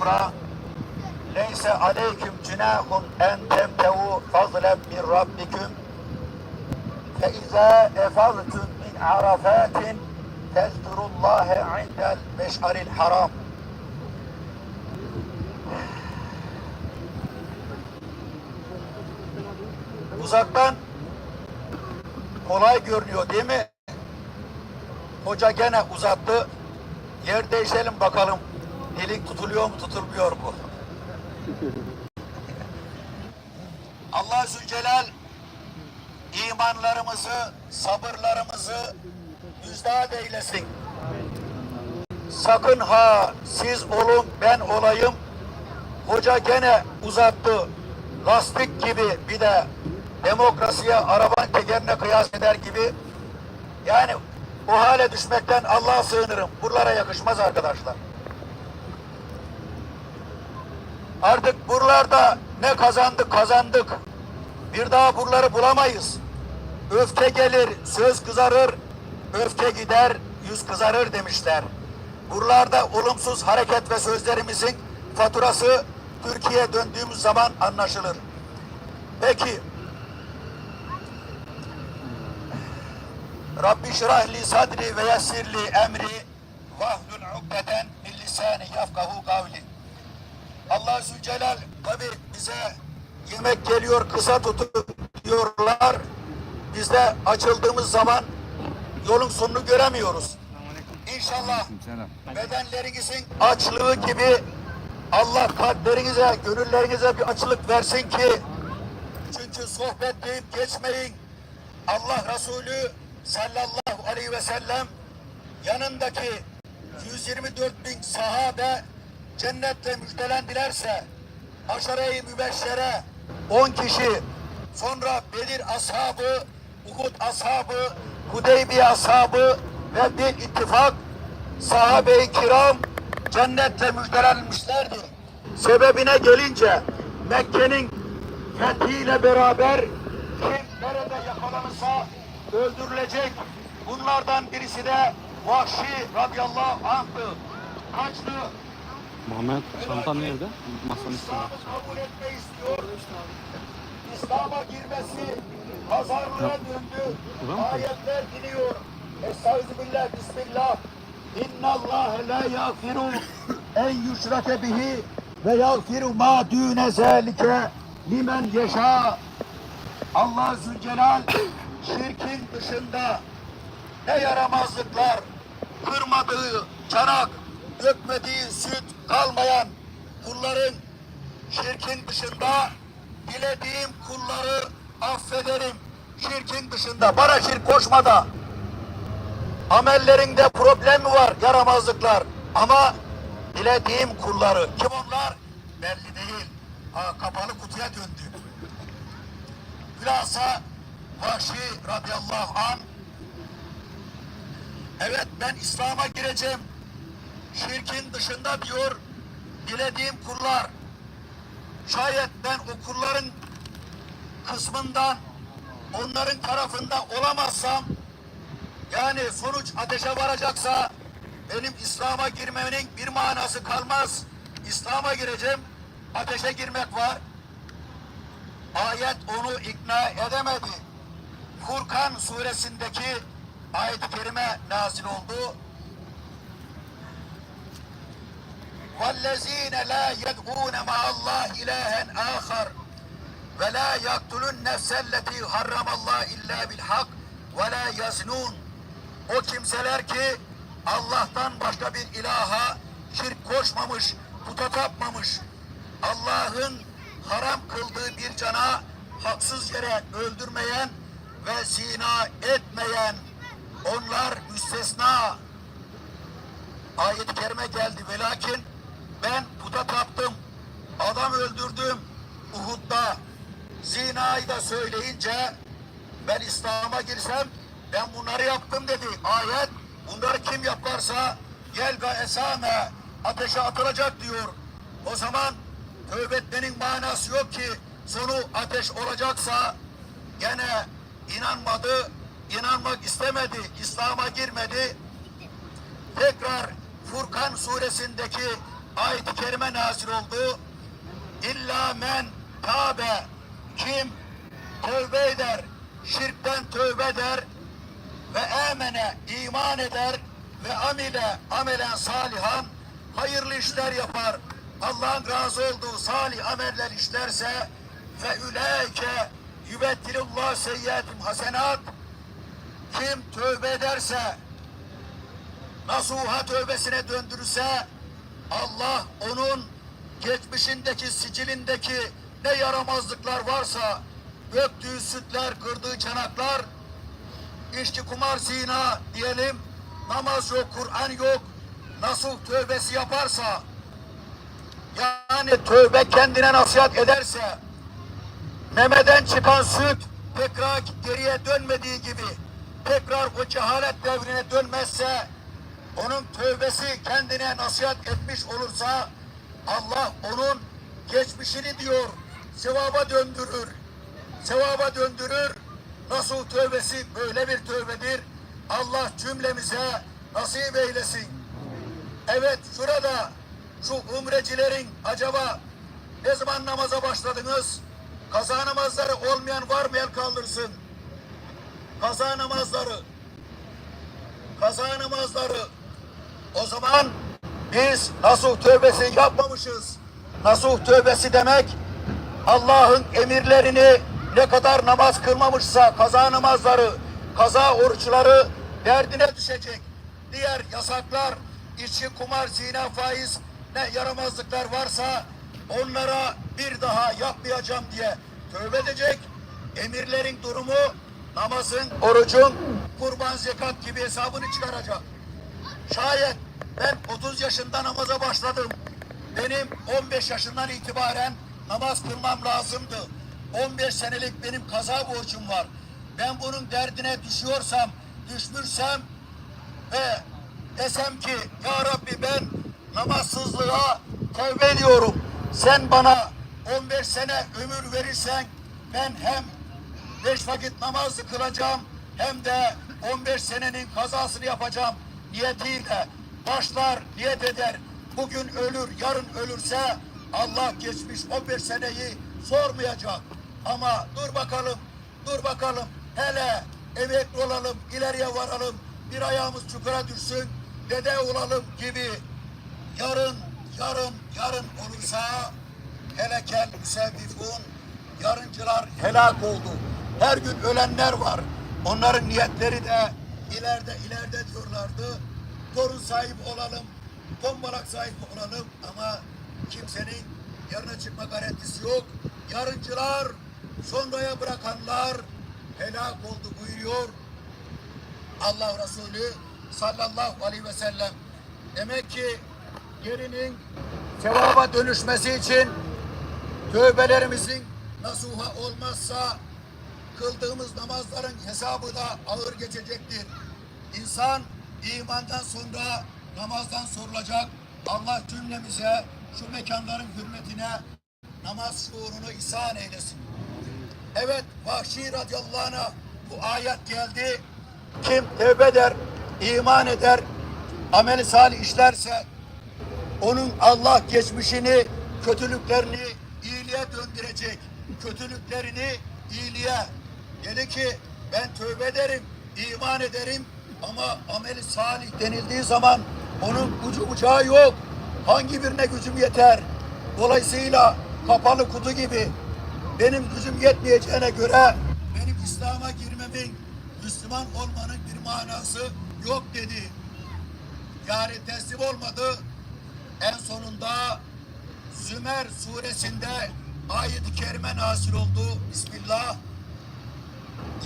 ukra Leyse aleyküm cünahun en temtevu fazlen min rabbiküm fe izâ efaztun min arafatin tezkurullâhe indel meş'aril haram Uzaktan kolay görünüyor değil mi? Hoca gene uzattı. Yer değişelim bakalım. Dilin tutuluyor mu tutulmuyor mu? Allah Zülcelal imanlarımızı, sabırlarımızı müjdat eylesin. Sakın ha siz olun ben olayım. Hoca gene uzattı. Lastik gibi bir de demokrasiye araban tekerine kıyas eder gibi. Yani o hale düşmekten Allah'a sığınırım. Buralara yakışmaz arkadaşlar. Artık buralarda ne kazandık kazandık. Bir daha buraları bulamayız. Öfke gelir, söz kızarır, öfke gider, yüz kızarır demişler. Buralarda olumsuz hareket ve sözlerimizin faturası Türkiye'ye döndüğümüz zaman anlaşılır. Peki Rabbi şirah sadri ve yessir emri vahlul ukdeten min lisani yafkahu kavli. Allah Zülcelal tabi bize yemek geliyor kısa tutun diyorlar. Biz de açıldığımız zaman yolun sonunu göremiyoruz. İnşallah bedenlerinizin açlığı gibi Allah kalplerinize, gönüllerinize bir açılık versin ki çünkü sohbet deyip geçmeyin. Allah Resulü sallallahu aleyhi ve sellem yanındaki 124 bin sahabe cennetle müjdelendilerse aşere-i mübeşşere 10 kişi sonra Bedir ashabı, Uhud ashabı, Hudeybiye ashabı ve bir ittifak sahabe-i kiram cennetle müjdelenmişlerdir. Sebebine gelince Mekke'nin fethiyle beraber kim nerede yakalanırsa öldürülecek. Bunlardan birisi de Vahşi radıyallahu anh'tı. Kaçtı. Muhammed çantan nerede? Masanın üstünde. Kabul etmeyi istiyor. İslam'a girmesi pazarlığa döndü. Ulan mı? Ayetler iniyor. Estağfirullah, Bismillah. İnna Allah la yaghfiru en yushrake bihi ve yaghfiru ma dune zalike limen yeşâ. Allah Zülcelal şirkin dışında ne yaramazlıklar, kırmadığı çanak, dökmediği süt kalmayan kulların şirkin dışında dilediğim kulları affederim. Şirkin dışında bana şirk koşmada amellerinde problem var, yaramazlıklar. Ama dilediğim kulları, kim onlar? Belli değil. Ha, kapalı kutuya döndü. Hülasa Vahşi radıyallahu an Evet ben İslam'a gireceğim. Şirkin dışında diyor dilediğim kullar. Şayet ben o kulların kısmından onların tarafında olamazsam yani sonuç ateşe varacaksa benim İslam'a girmemin bir manası kalmaz. İslam'a gireceğim, ateşe girmek var. Ayet onu ikna edemedi. Furkan suresindeki ayet-i kerime nazil oldu. وَالَّذ۪ينَ لَا يَدْعُونَ مَعَ اللّٰهِ اِلَٰهًا آخَرَ وَلَا يَقْتُلُوا النَّفْسَ الَّتِي حَرَّمَ اللّٰهِ اِلَّا بِالْحَقِّ وَلَا يَزْنُونَ O kimseler ki Allah'tan başka bir ilaha şirk koşmamış, puta tapmamış, Allah'ın haram kıldığı bir cana haksız yere öldürmeyen ve zina etmeyen onlar müstesna. Ayet-i kerime geldi ve lakin ben puta taptım, adam öldürdüm Uhud'da. Zinayı da söyleyince ben İslam'a girsem ben bunları yaptım dedi. Ayet bunları kim yaparsa ve esame ateşe atılacak diyor. O zaman tövbe etmenin manası yok ki sonu ateş olacaksa gene inanmadı, inanmak istemedi, İslam'a girmedi. Tekrar Furkan suresindeki ayet-i kerime nazil oldu. İlla men tabe kim tövbe eder, şirkten tövbe eder ve emene iman eder ve amile amelen salihan hayırlı işler yapar. Allah'ın razı olduğu salih ameller işlerse ve üleyke yübettilullah seyyiatim hasenat kim tövbe ederse nasuha tövbesine döndürürse Allah onun geçmişindeki sicilindeki ne yaramazlıklar varsa döktüğü sütler, kırdığı çanaklar içki kumar zina diyelim namaz yok, Kur'an yok nasıl tövbesi yaparsa yani tövbe kendine nasihat ederse memeden çıkan süt tekrar geriye dönmediği gibi tekrar o cehalet devrine dönmezse onun tövbesi kendine nasihat etmiş olursa Allah onun geçmişini diyor sevaba döndürür. Sevaba döndürür. Nasıl tövbesi böyle bir tövbedir. Allah cümlemize nasip eylesin. Evet şurada şu umrecilerin acaba ne zaman namaza başladınız? Kaza namazları olmayan var mı el kaldırsın? Kaza namazları. Kaza namazları. O zaman biz nasuh tövbesi yapmamışız. Nasuh tövbesi demek Allah'ın emirlerini ne kadar namaz kılmamışsa kaza namazları, kaza oruçları derdine düşecek. Diğer yasaklar, içki, kumar, zina, faiz ne yaramazlıklar varsa onlara bir daha yapmayacağım diye tövbe edecek. Emirlerin durumu namazın, orucun, kurban, zekat gibi hesabını çıkaracak. Şayet ben 30 yaşında namaza başladım. Benim 15 yaşından itibaren namaz kılmam lazımdı. 15 senelik benim kaza borcum var. Ben bunun derdine düşüyorsam, düşmüşsem ve desem ki Ya Rabbi ben namazsızlığa tevbe ediyorum. Sen bana 15 sene ömür verirsen ben hem beş vakit namazı kılacağım hem de 15 senenin kazasını yapacağım niyetiyle başlar niyet eder. Bugün ölür yarın ölürse Allah geçmiş 15 seneyi sormayacak. Ama dur bakalım dur bakalım hele emekli olalım ileriye varalım bir ayağımız çukura düşsün dede olalım gibi yarın yarın yarın olursa helekel müsevvifun yarıncılar helak oldu. Her gün ölenler var. Onların niyetleri de ileride ileride diyorlardı. Torun sahibi olalım, tombalak sahibi olalım ama kimsenin yarına çıkma garantisi yok. Yarıncılar, sonraya bırakanlar helak oldu buyuruyor. Allah Resulü sallallahu aleyhi ve sellem. Demek ki gerinin sevaba dönüşmesi için tövbelerimizin nasuha olmazsa kıldığımız namazların hesabı da ağır geçecektir. İnsan imandan sonra namazdan sorulacak. Allah cümlemize şu mekanların hürmetine namaz şuurunu ihsan eylesin. Evet Vahşi radıyallahu anh'a bu ayet geldi. Kim tevbe eder, iman eder, ameli salih işlerse onun Allah geçmişini, kötülüklerini iyiliğe döndürecek. Kötülüklerini iyiliğe. Dedi ki ben tövbe ederim, iman ederim ama ameli salih denildiği zaman onun ucu bucağı yok. Hangi birine gücüm yeter? Dolayısıyla kapalı kutu gibi benim gücüm yetmeyeceğine göre benim İslam'a girmemin, Müslüman olmanın bir manası yok dedi. Yani teslim olmadı. En sonunda Zümer suresinde ayet-i kerime nazil oldu. Bismillah.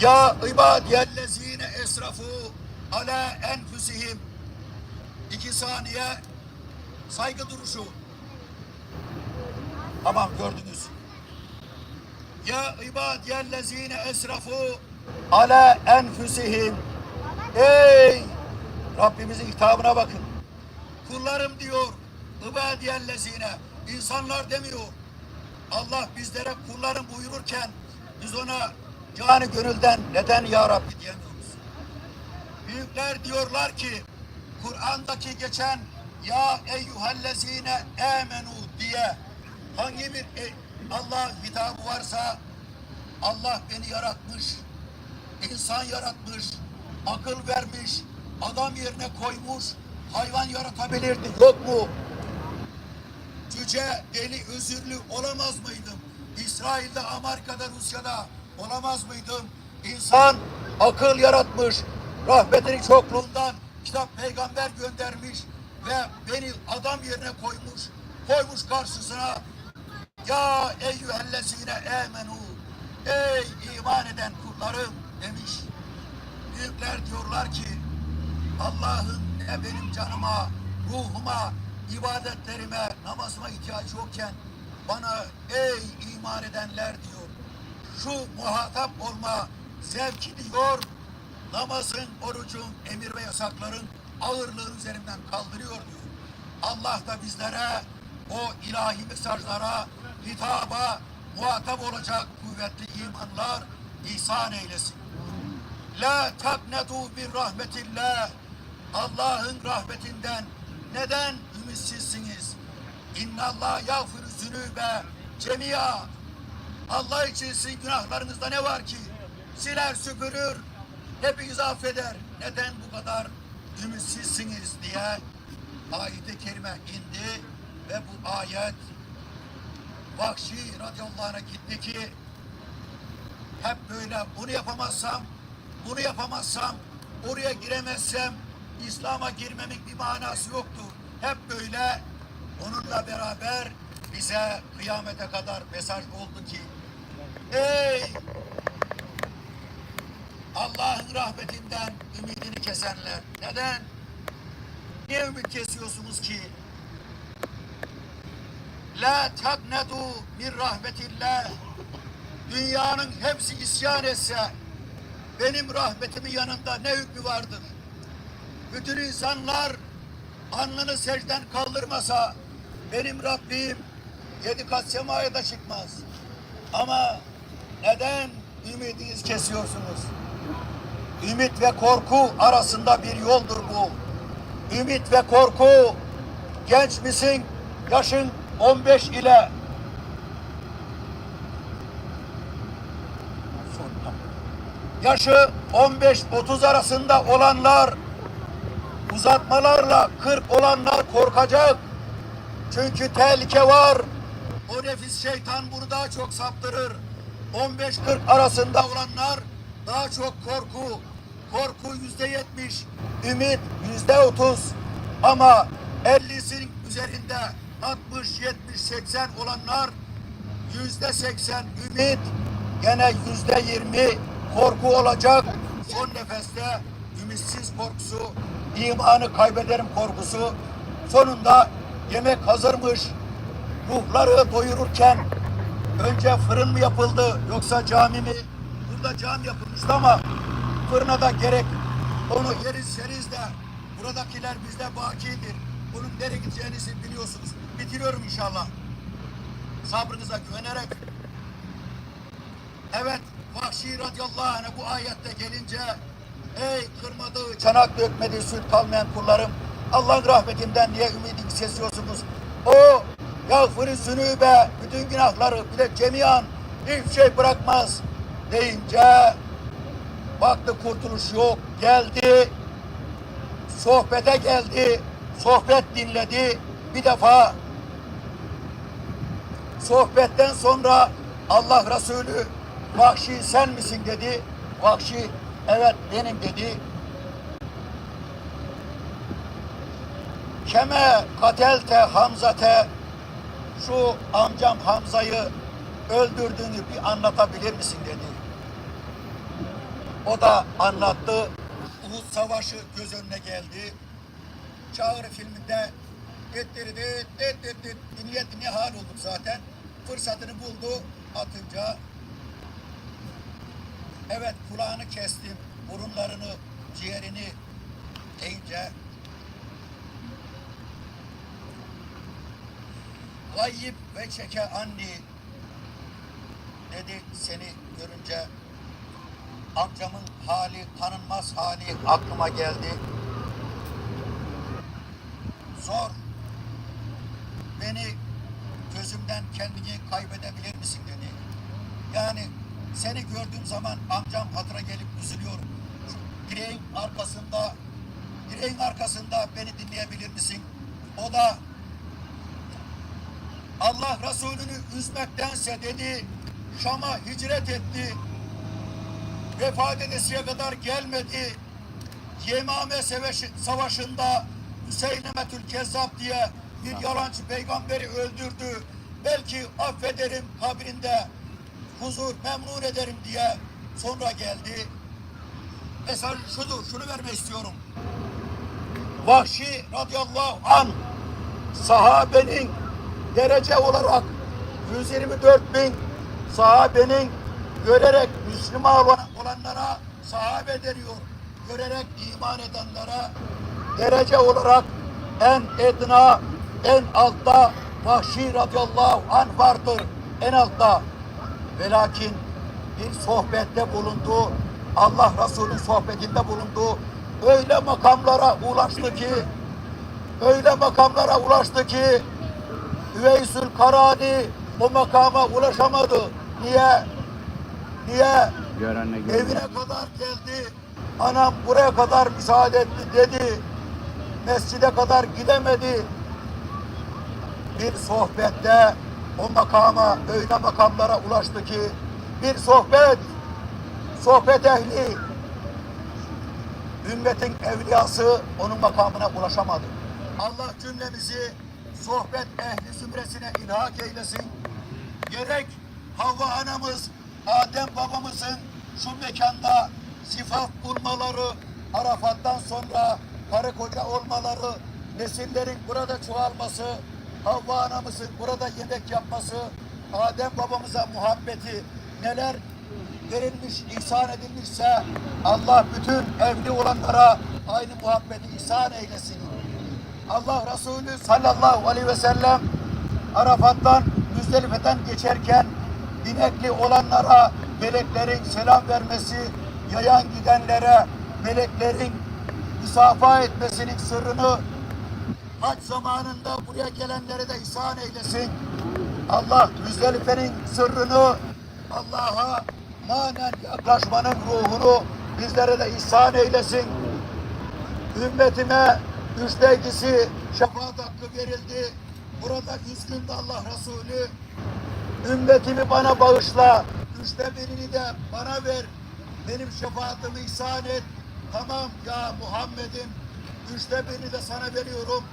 Ya ibadiyellezine esrafu ala enfusihim. İki saniye saygı duruşu. Tamam gördünüz. Ya ibadiyellezine esrafu ala enfusihim. Ey Rabbimizin hitabına bakın. Kullarım diyor. İbadiyellezine. insanlar demiyor. Allah bizlere kullarım buyururken biz ona canı gönülden neden ya Rabbi diyemiyoruz. Büyükler diyorlar ki Kur'an'daki geçen ya eyyühellezine amenu diye hangi bir e- Allah hitabı varsa Allah beni yaratmış, insan yaratmış, akıl vermiş, adam yerine koymuş, hayvan yaratabilirdi. Yok mu? Cüce, deli, özürlü olamaz mıydım? İsrail'de, Amerika'da, Rusya'da olamaz mıydım? İnsan akıl yaratmış, rahmetinin çokluğundan kitap peygamber göndermiş ve beni adam yerine koymuş, koymuş karşısına ya eyyühellezine emenu ey iman eden kullarım demiş. Büyükler diyorlar ki Allah'ın ne benim canıma, ruhuma, ibadetlerime, namazıma ihtiyacı yokken bana ey iman edenler diyor. Şu muhatap olma zevki diyor. Namazın, orucun, emir ve yasakların ağırlığı üzerinden kaldırıyor diyor. Allah da bizlere o ilahi mesajlara, hitaba muhatap olacak kuvvetli imanlar ihsan eylesin. La taknetu min rahmetillah. Allah'ın rahmetinden neden ümitsizsiniz? İnnallah yağfiru zünübe cemia. Allah için sizin günahlarınızda ne var ki? Siler süpürür, hepinizi affeder. Neden bu kadar ümitsizsiniz diye ayet-i kerime indi ve bu ayet Vahşi radıyallahu anh'a gitti ki hep böyle bunu yapamazsam, bunu yapamazsam, oraya giremezsem İslam'a girmemin bir manası yoktur. Hep böyle onunla beraber bize kıyamete kadar mesaj oldu ki ey Allah'ın rahmetinden ümidini kesenler neden? Niye ümit kesiyorsunuz ki? La taknedu min rahmetillah. Dünyanın hepsi isyan etse benim rahmetimin yanında ne hükmü vardır? Bütün insanlar alnını secden kaldırmasa benim Rabbim yedi kat semaya da çıkmaz. Ama neden ümidiniz kesiyorsunuz? Ümit ve korku arasında bir yoldur bu. Ümit ve korku genç misin? Yaşın 15 ile yaşı 15-30 arasında olanlar uzatmalarla 40 olanlar korkacak. Çünkü tehlike var. O nefis şeytan bunu daha çok saptırır. 15-40 arasında olanlar daha çok korku. Korku yüzde yetmiş, ümit yüzde otuz. Ama 50'sinin üzerinde 60, 70, 80 olanlar yüzde 80 ümit, gene yüzde 20 korku olacak. Son nefeste ümitsiz korkusu, imanı kaybederim korkusu. Sonunda yemek hazırmış. Ruhları doyururken önce fırın mı yapıldı yoksa cami mi? Burada cami yapılmıştı ama fırına da gerek. Onu yeriz seriz de buradakiler bizde bakidir. Bunun nereye gideceğini siz biliyorsunuz. Bitiriyorum inşallah. Sabrınıza güvenerek. Evet, Vahşi radıyallahu anh'a bu ayette gelince Ey kırmadığı, çanak dökmediği süt kalmayan kullarım Allah'ın rahmetinden niye ümidini kesiyorsunuz? O yağfırı zünübe bütün günahları bir de cemiyan hiçbir şey bırakmaz deyince baktı kurtuluş yok geldi sohbete geldi sohbet dinledi bir defa sohbetten sonra Allah Resulü Vahşi sen misin dedi. Vahşi evet benim dedi. Keme katelte Hamzate şu amcam Hamza'yı öldürdüğünü bir anlatabilir misin dedi. O da anlattı. Uhud Savaşı göz önüne geldi. Çağrı filminde ettirdi, ettirdi, dinleye dinleye hal olduk zaten. Fırsatını buldu, atınca Evet kulağını kestim, burunlarını, ciğerini deyince gayyip ve çeke anni dedi seni görünce amcamın hali tanınmaz hali aklıma geldi. zor. Beni gözümden kendini kaybedebilir misin dedi. Yani seni gördüğüm zaman amcam hatıra gelip üzülüyorum. Direğin arkasında, direğin arkasında beni dinleyebilir misin? O da Allah Resulü'nü üzmektense dedi Şam'a hicret etti. Vefat edesiye kadar gelmedi. Yemame Savaşı- Savaşı'nda Hüseynemetül Kezzab diye bir yalancı peygamberi öldürdü. Belki affederim kabrinde huzur memnun ederim diye sonra geldi. Mesaj şudur, şunu vermek istiyorum. Vahşi radıyallahu an sahabenin derece olarak 124 bin sahabenin görerek Müslüman olan- olanlara sahabe deniyor. Görerek iman edenlere derece olarak en edna, en altta Vahşi radıyallahu anh vardır. En altta. Ve lakin bir sohbette bulundu. Allah Resulü sohbetinde bulundu. Öyle makamlara ulaştı ki öyle makamlara ulaştı ki Üveysül Karani o makama ulaşamadı. Niye? Niye? Görenle Evine kadar geldi. Anam buraya kadar müsaade etti dedi. Mescide kadar gidemedi. Bir sohbette o makama, öyle makamlara ulaştı ki bir sohbet, sohbet ehli, ümmetin evliyası onun makamına ulaşamadı. Allah cümlemizi sohbet ehli zümresine ilhak eylesin. Gerek Havva anamız, Adem babamızın şu mekanda zifaf bulmaları, Arafat'tan sonra karı koca olmaları, nesillerin burada çoğalması, Havva anamızın burada yemek yapması, Adem babamıza muhabbeti neler verilmiş, ihsan edilmişse Allah bütün evli olanlara aynı muhabbeti ihsan eylesin. Allah Resulü sallallahu aleyhi ve sellem Arafat'tan Müzdelife'den geçerken binekli olanlara meleklerin selam vermesi, yayan gidenlere meleklerin müsafaha etmesinin sırrını hac zamanında buraya gelenlere de ihsan eylesin. Allah Müzdelife'nin sırrını Allah'a manen yaklaşmanın ruhunu bizlere de ihsan eylesin. Ümmetime üçte ikisi şefaat hakkı verildi. Burada yüz günde Allah Resulü ümmetimi bana bağışla. Üçte birini de bana ver. Benim şefaatimi ihsan et. Tamam ya Muhammed'im. Üçte birini de sana veriyorum.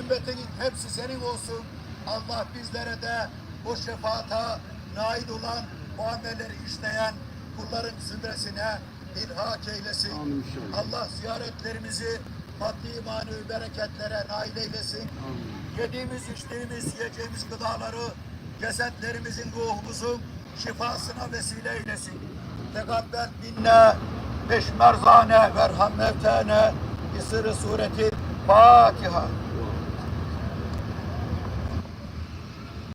Ümmetinin hepsi senin olsun. Allah bizlere de o şefaata nail olan, o amelleri işleyen kulların zümresine ilhak eylesin. Allah ziyaretlerimizi maddi manevi bereketlere nail eylesin. Yediğimiz, içtiğimiz, yiyeceğimiz gıdaları cesetlerimizin, ruhumuzun şifasına vesile eylesin. Tekabbel minne peşmerzane verham mevtene bir sırrı sureti Fatiha.